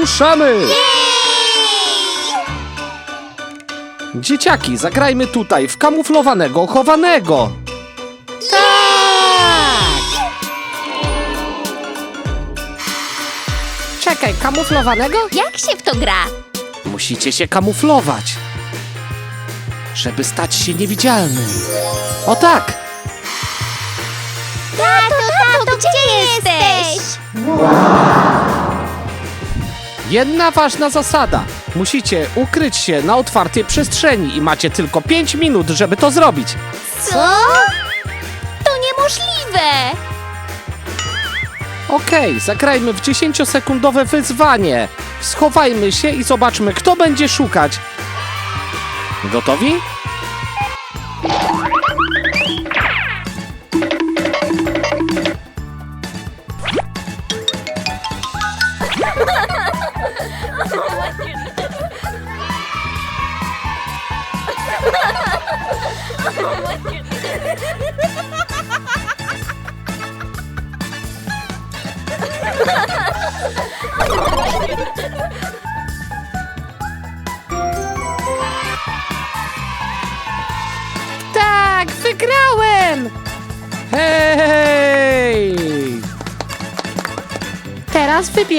ruszamy! Dzieciaki, zagrajmy tutaj w kamuflowanego chowanego. Tak! Czekaj, kamuflowanego? Jak się w to gra? Musicie się kamuflować, żeby stać się niewidzialnym. O tak! Tato, tato, gdzie jesteś? Jedna ważna zasada. Musicie ukryć się na otwartej przestrzeni i macie tylko 5 minut, żeby to zrobić. Co? To niemożliwe! Okej, zagrajmy w 10-sekundowe wyzwanie. Schowajmy się i zobaczmy, kto będzie szukać. Gotowi?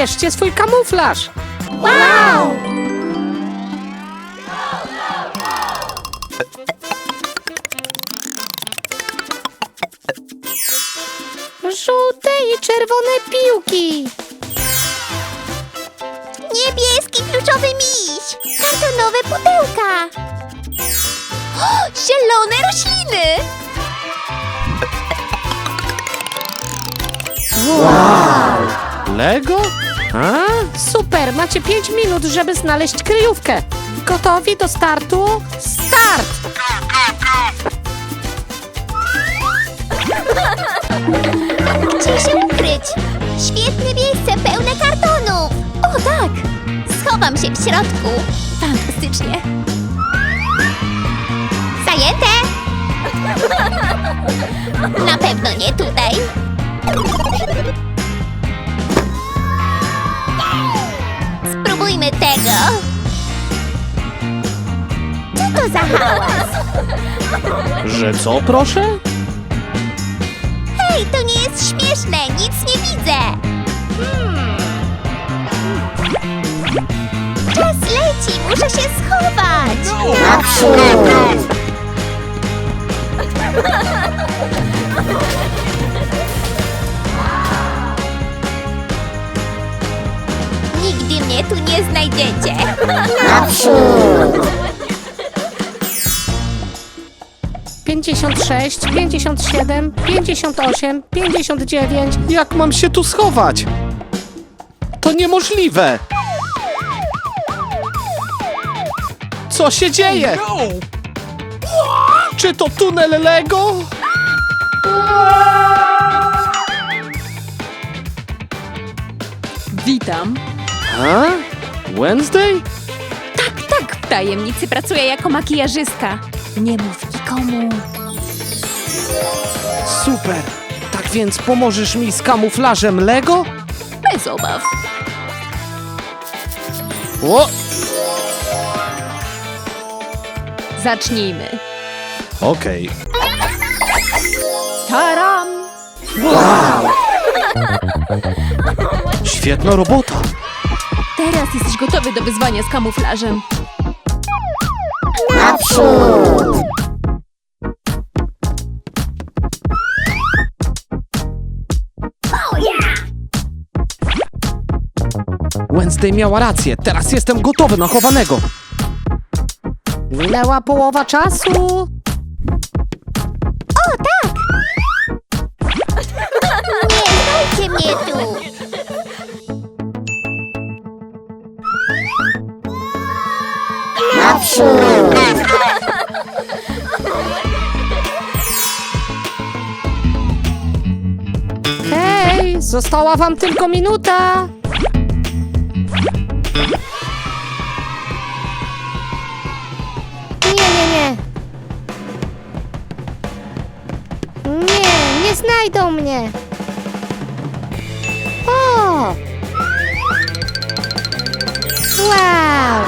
Teraz wybierzcie swój kamuflaż. Wow! Żółte i czerwone piłki. Niebieski kluczowy miś! Kartonowe pudełka! O, zielone rośliny! Lego? A? Super, macie 5 minut, żeby znaleźć kryjówkę. Gotowi do startu? Start! Gdzie się ukryć? Świetne miejsce, pełne kartonów! O tak! Schowam się w środku. Fantastycznie. Zajęte! Na pewno nie tutaj. to za hałas? Że co, proszę? Hej, to nie jest śmieszne! Nic nie widzę! Hmm. Czas leci! Muszę się schować! Naprzód! Nigdy mnie tu nie znajdziecie! Naprzód! 56, 57, 58, 59. Jak mam się tu schować? To niemożliwe! Co się dzieje? Czy to tunel Lego? Witam. A? Wednesday? Tak, tak, w tajemnicy pracuję jako makijażystka. Nie mów nikomu. Super! Tak więc pomożesz mi z kamuflażem Lego? Bez obaw. O! Zacznijmy. Okej. Taram! Świetna robota! Teraz jesteś gotowy do wyzwania z kamuflażem. Wednesday miała rację, teraz jestem gotowy na chowanego. Minęła połowa czasu. Nie dajcie mnie tu. Hej, została wam tylko minuta. znajdą mnie. O! Wow!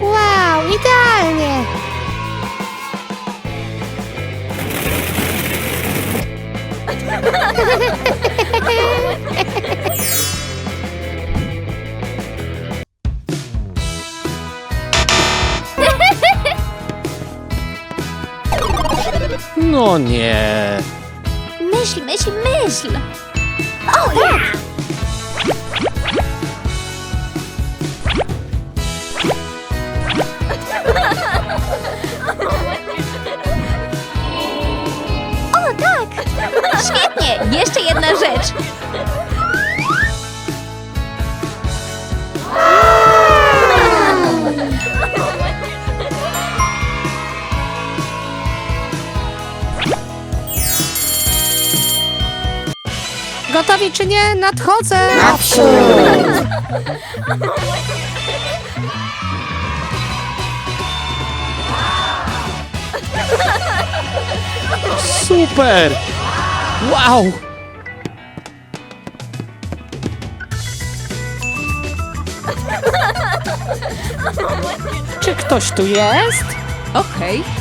Wow, idealnie! Nie. Myśl, myśl, myśl! O, tak! O, tak! Świetnie! Jeszcze jedna rzecz. Gotowi czy nie? Nadchodzę! Super! Wow! Czy ktoś tu jest? Okej. Nikogo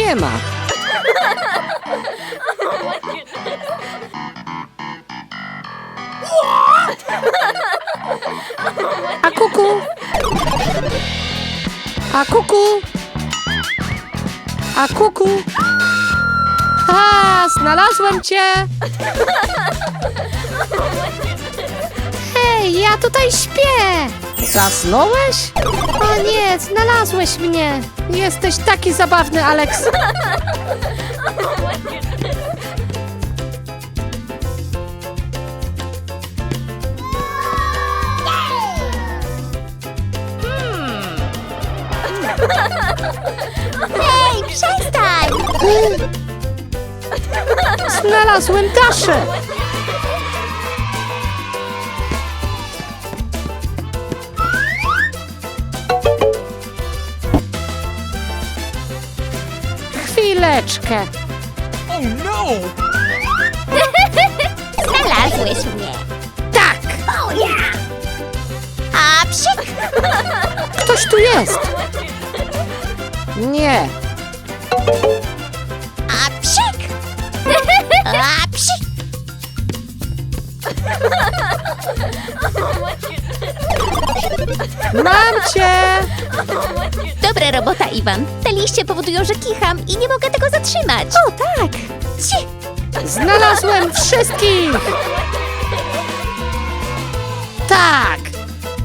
nie ma. A kuku? A kuku? A kuku? A, znalazłem cię! Hej, ja tutaj śpię! Zasnąłeś? O nie, znalazłeś mnie! Jesteś taki zabawny, Alex! Hej, przestań! Znalazłem Daszę! Chwileczkę. Znalazłeś mnie! Tak! O ja! A psik! Ktoś tu jest! Nie! Mam cię! Dobra robota, Iwan. Te liście powodują, że kicham i nie mogę tego zatrzymać. O tak! Ci! Znalazłem wszystkich! Tak!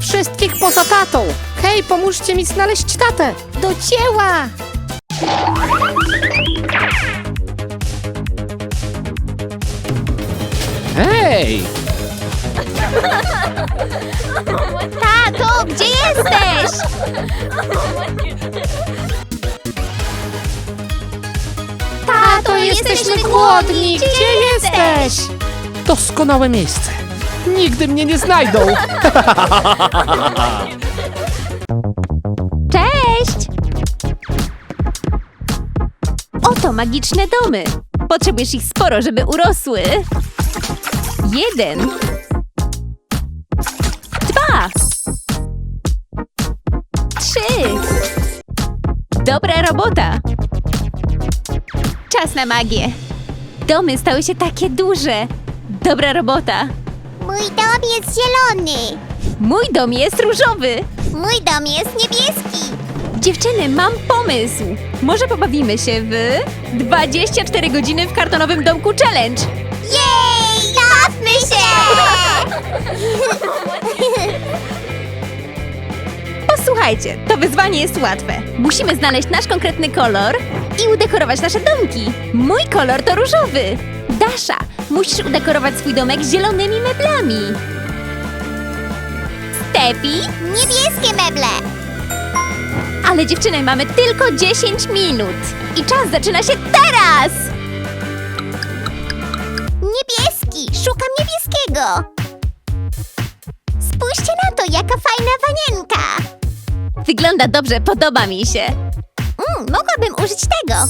Wszystkich poza tatą! Hej, pomóżcie mi znaleźć tatę! Do dzieła! Hej! Tato, gdzie jesteś? Tato, Jesteśmy głodni! Gdzie jesteś? Doskonałe miejsce. Nigdy mnie nie znajdą. Cześć! Oto magiczne domy. Potrzebujesz ich sporo, żeby urosły. Jeden. Dobra robota. Czas na magię. Domy stały się takie duże. Dobra robota. Mój dom jest zielony. Mój dom jest różowy. Mój dom jest niebieski. Dziewczyny, mam pomysł! Może pobawimy się w 24 godziny w kartonowym domku challenge! Jej! Bawmy się! Posłuchajcie, to wyzwanie jest łatwe. Musimy znaleźć nasz konkretny kolor i udekorować nasze domki. Mój kolor to różowy. Dasza, musisz udekorować swój domek zielonymi meblami. Stefi, Niebieskie meble. ale dziewczyny, mamy tylko 10 minut. I czas zaczyna się teraz! Niebieski. Szukam niebieskiego. Spójrzcie na to, jaka fajna wanienka. Wygląda dobrze, podoba mi się. Mm, Mogłabym użyć tego.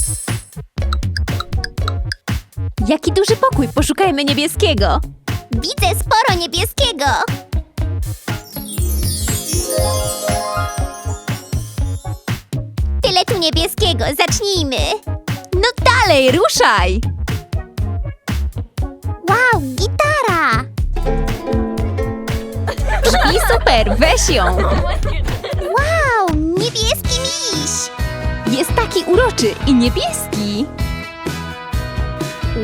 Jaki duży pokój, poszukajmy niebieskiego. Widzę sporo niebieskiego. Tyle tu niebieskiego. Zacznijmy. No dalej, ruszaj! Wow, gitara. Brzmi super, weź ją! Taki uroczy i niebieski.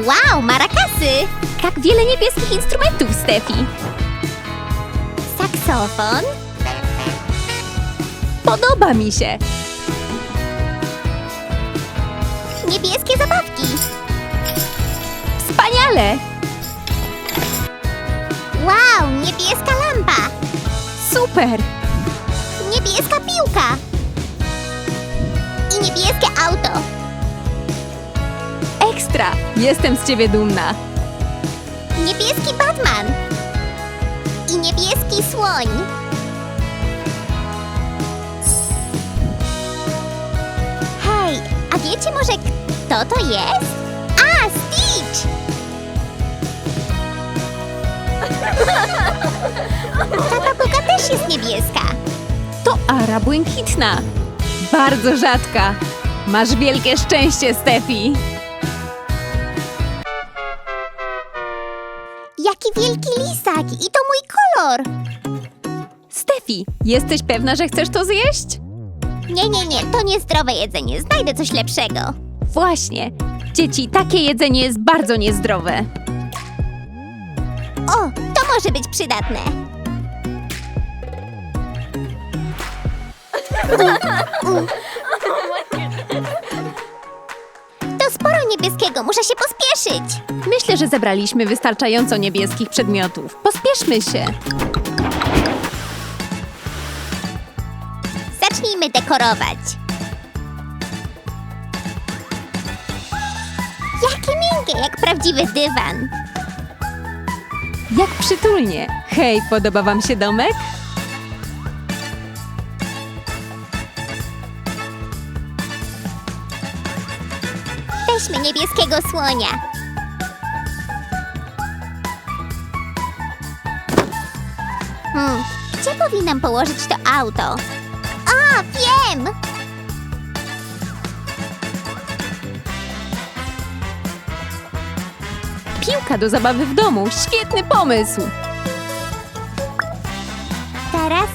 Wow, marakasy. Tak wiele niebieskich instrumentów, Stefi. Saksofon. Podoba mi się. Niebieskie zabawki. Wspaniale! Wow, niebieska lampa. Super! Auto. Ekstra! Jestem z ciebie dumna. Niebieski Batman. I niebieski słoń. Hej, a wiecie może kto to jest? A, Stitch! Ta papuga też jest niebieska. To Ara błękitna. Bardzo rzadka. Masz wielkie szczęście, Stefi. Jaki wielki lisak i to mój kolor. Stefi, jesteś pewna, że chcesz to zjeść? Nie, nie, nie, to niezdrowe jedzenie. Znajdę coś lepszego. Właśnie. Dzieci, takie jedzenie jest bardzo niezdrowe. O, to może być przydatne. To niebieskiego, muszę się pospieszyć. Myślę, że zebraliśmy wystarczająco niebieskich przedmiotów. Pospieszmy się. Zacznijmy dekorować. Jakie miękkie, jak prawdziwy dywan. Jak przytulnie. Hej, podoba wam się domek? Niebieskiego słonia. Hmm, gdzie powinnam położyć to auto? A, wiem! Piłka do zabawy w domu. Świetny pomysł. Teraz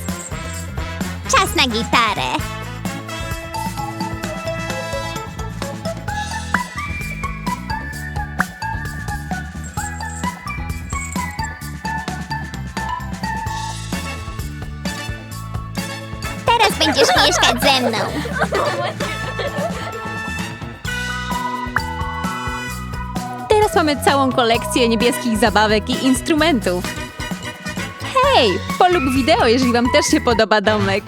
czas na gitarę. Mieszkać ze mną. Teraz mamy całą kolekcję niebieskich zabawek i instrumentów. Hej, polub wideo, jeżeli wam też się podoba domek.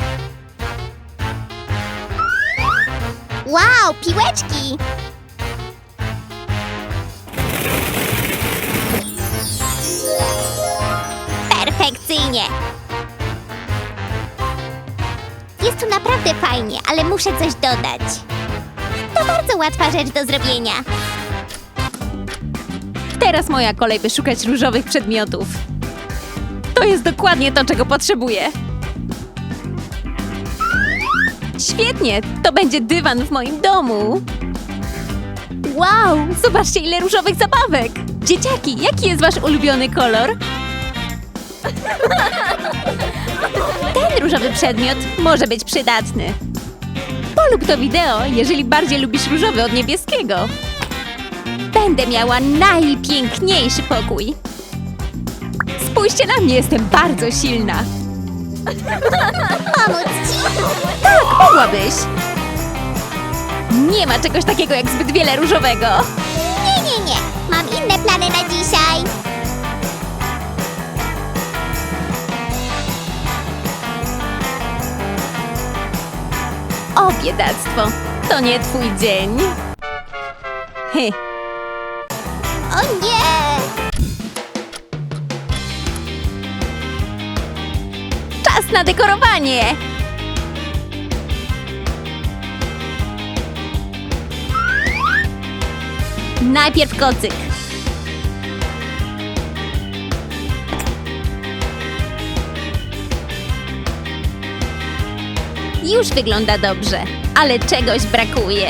Wow, piłeczki! Naprawdę fajnie, ale muszę coś dodać. To bardzo łatwa rzecz do zrobienia. Teraz moja kolej, by szukać różowych przedmiotów. To jest dokładnie to, czego potrzebuję. Świetnie, to będzie dywan w moim domu. Wow, zobaczcie ile różowych zabawek. Dzieciaki, jaki jest wasz ulubiony kolor? Ten różowy przedmiot może być przydatny. Polub to wideo, jeżeli bardziej lubisz różowy od niebieskiego. Będę miała najpiękniejszy pokój. Spójrzcie na mnie, jestem bardzo silna. Pomóc ci? Tak, mogłabyś. Nie ma czegoś takiego jak zbyt wiele różowego. Nie, nie, nie. Mam inne plany na dzisiaj. O, biedactwo! To nie twój dzień! Hy. O nie! Czas na dekorowanie! Najpierw kocyk. Już wygląda dobrze, ale czegoś brakuje.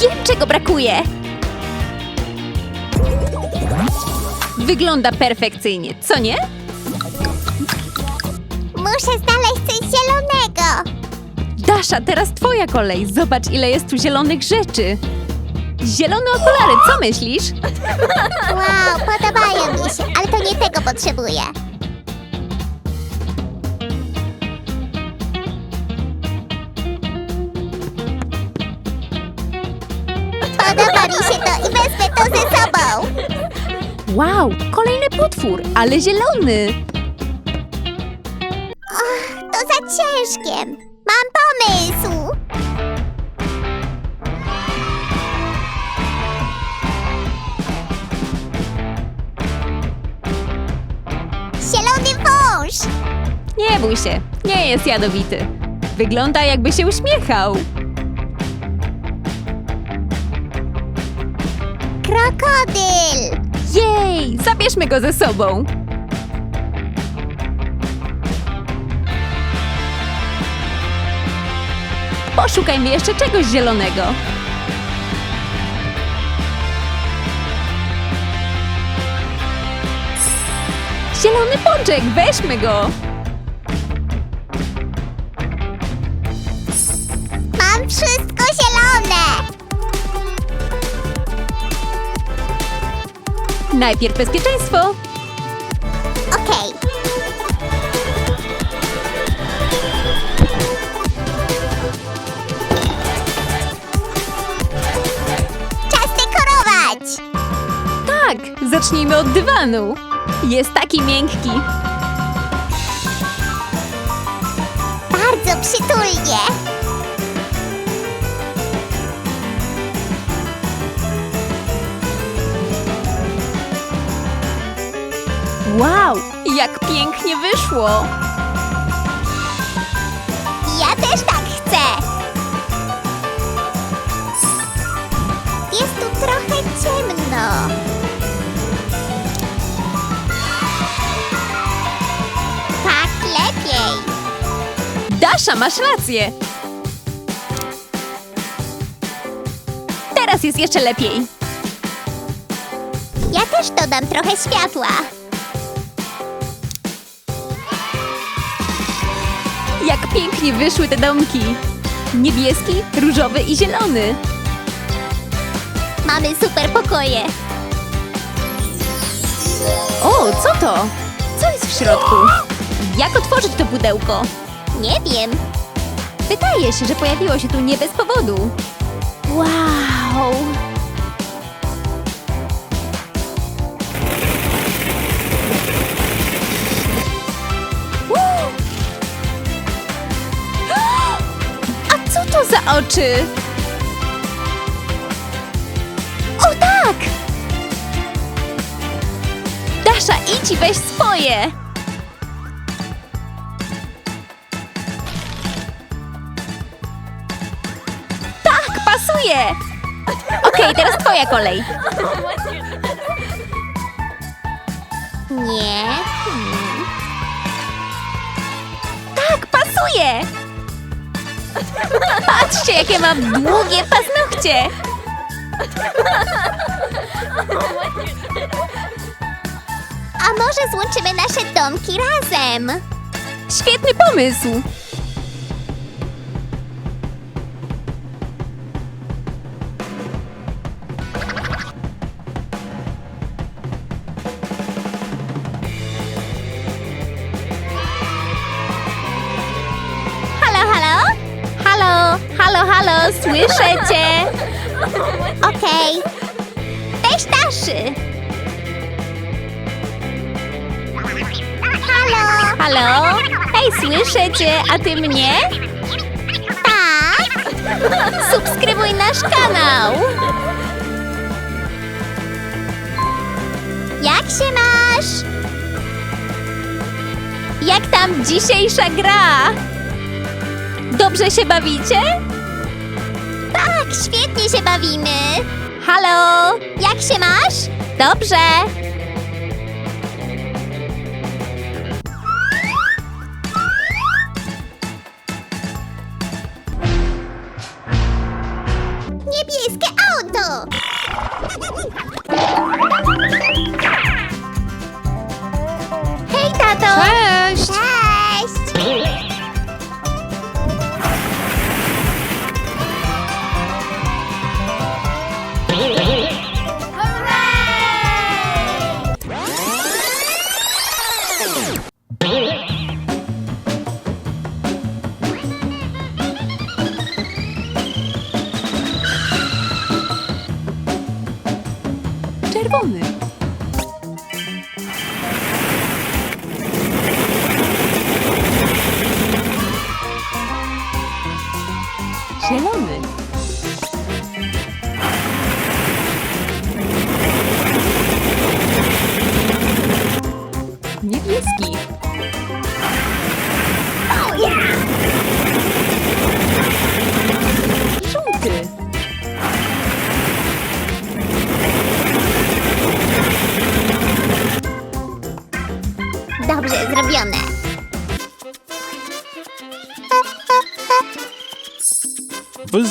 Wiem, czego brakuje. Wygląda perfekcyjnie, co nie? Muszę znaleźć coś zielonego. Dasza, teraz twoja kolej. Zobacz, ile jest tu zielonych rzeczy. Zielone okulary, co myślisz? Wow, podobają mi się, ale to nie tego potrzebuję. Wow, kolejny potwór, ale zielony. To za ciężkie. Mam pomysł. Zielony wąż. Nie bój się, nie jest jadowity. Wygląda jakby się uśmiechał. Krokodyl. Jej, zabierzmy go ze sobą. Poszukajmy jeszcze czegoś zielonego. Zielony pączek, weźmy go. Najpierw bezpieczeństwo. Okej. Czas dekorować. Tak, zacznijmy od dywanu. Jest taki miękki. Bardzo przytulnie. Jak pięknie wyszło. Ja też tak chcę. Jest tu trochę ciemno. Tak lepiej. Dasza, masz rację. Teraz jest jeszcze lepiej. Ja też dodam trochę światła. Jak pięknie wyszły te domki. Niebieski, różowy i zielony. Mamy super pokoje. O, co to? Co jest w środku? Jak otworzyć to pudełko? Nie wiem. Wydaje się, że pojawiło się tu nie bez powodu. Wow! Oczy? O tak! Dasza, idź i weź swoje! Tak, pasuje! Okej, teraz twoja kolej. Nie. Hmm. Tak, pasuje! Patrzcie, jakie mam długie paznokcie! A może złączymy nasze domki razem? Świetny pomysł! Słyszę cię! Okej. Cześć, Daszy. Halo? Halo? Hej, słyszę cię, a ty mnie? Tak? Subskrybuj nasz kanał! Jak się masz? Jak tam dzisiejsza gra? Dobrze się bawicie? Świetnie się bawimy. Halo! Jak się masz? Dobrze! Czerwony.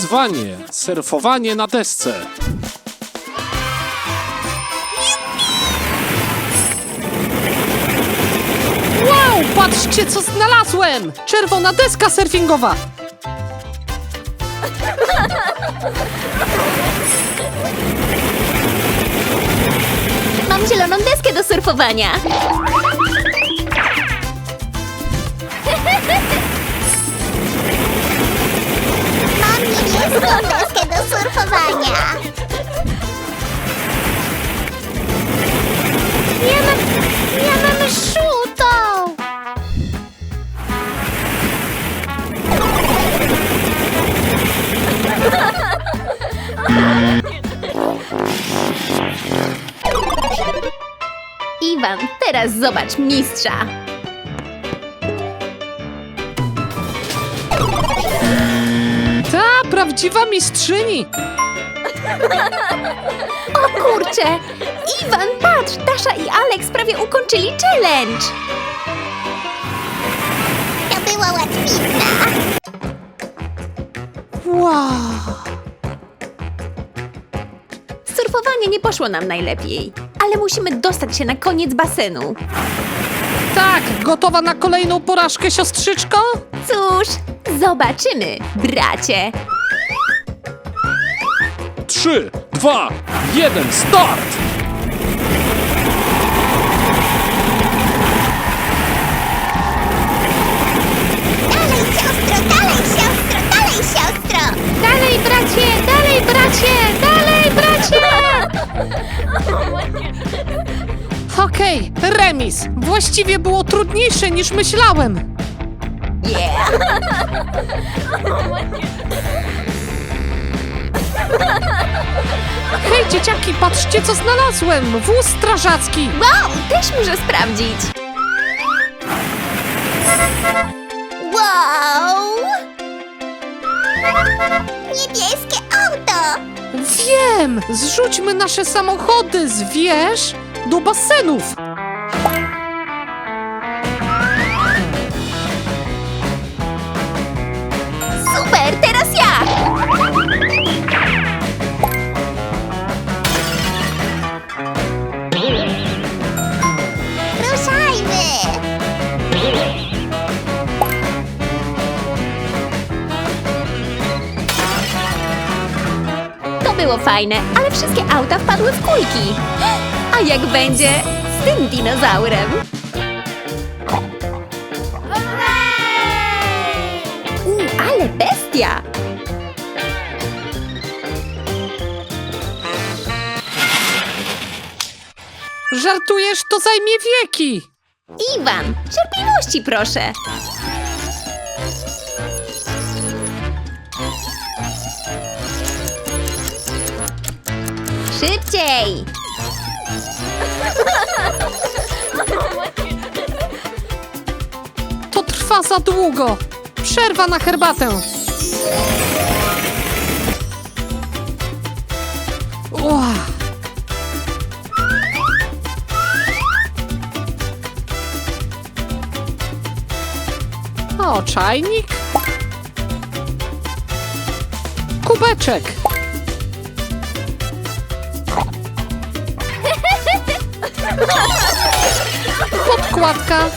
Wyzwanie. Surfowanie na desce. Wow, patrzcie co znalazłem! Czerwona deska surfingowa! Mam zieloną deskę do surfowania. Deskę do surfowania. Ja mam, ja mam żółtą. Iwan, teraz zobacz mistrza. Prawdziwa mistrzyni! O kurczę! Iwan, patrz! Dasza i Alex prawie ukończyli challenge! To była łatwizna. Wow! Surfowanie nie poszło nam najlepiej, ale musimy dostać się na koniec basenu. Tak, gotowa na kolejną porażkę, siostrzyczko? Cóż, zobaczymy, bracie! Trzy, dwa, jeden, start! Dalej, siostro, dalej, siostro, dalej, siostro. Dalej, bracie! Dalej, bracie! Dalej, bracie! Okej, remis. Właściwie było trudniejsze niż myślałem. Yeah! Hej, dzieciaki, patrzcie, co znalazłem! Wóz strażacki! Wow, też muszę sprawdzić! Wow! Niebieskie auto! Wiem! Zrzućmy nasze samochody z wież do basenów! Fajne, ale wszystkie auta wpadły w kulki. A jak będzie z tym dinozaurem? U, ale bestia! Żartujesz, to zajmie wieki! Iwan, cierpliwości proszę. Szybciej! To trwa za długo! Przerwa na herbatę! O, czajnik. Kubeczek. Podkładka.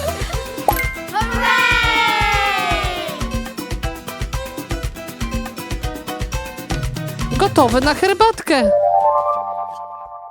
Gotowy na herbatkę.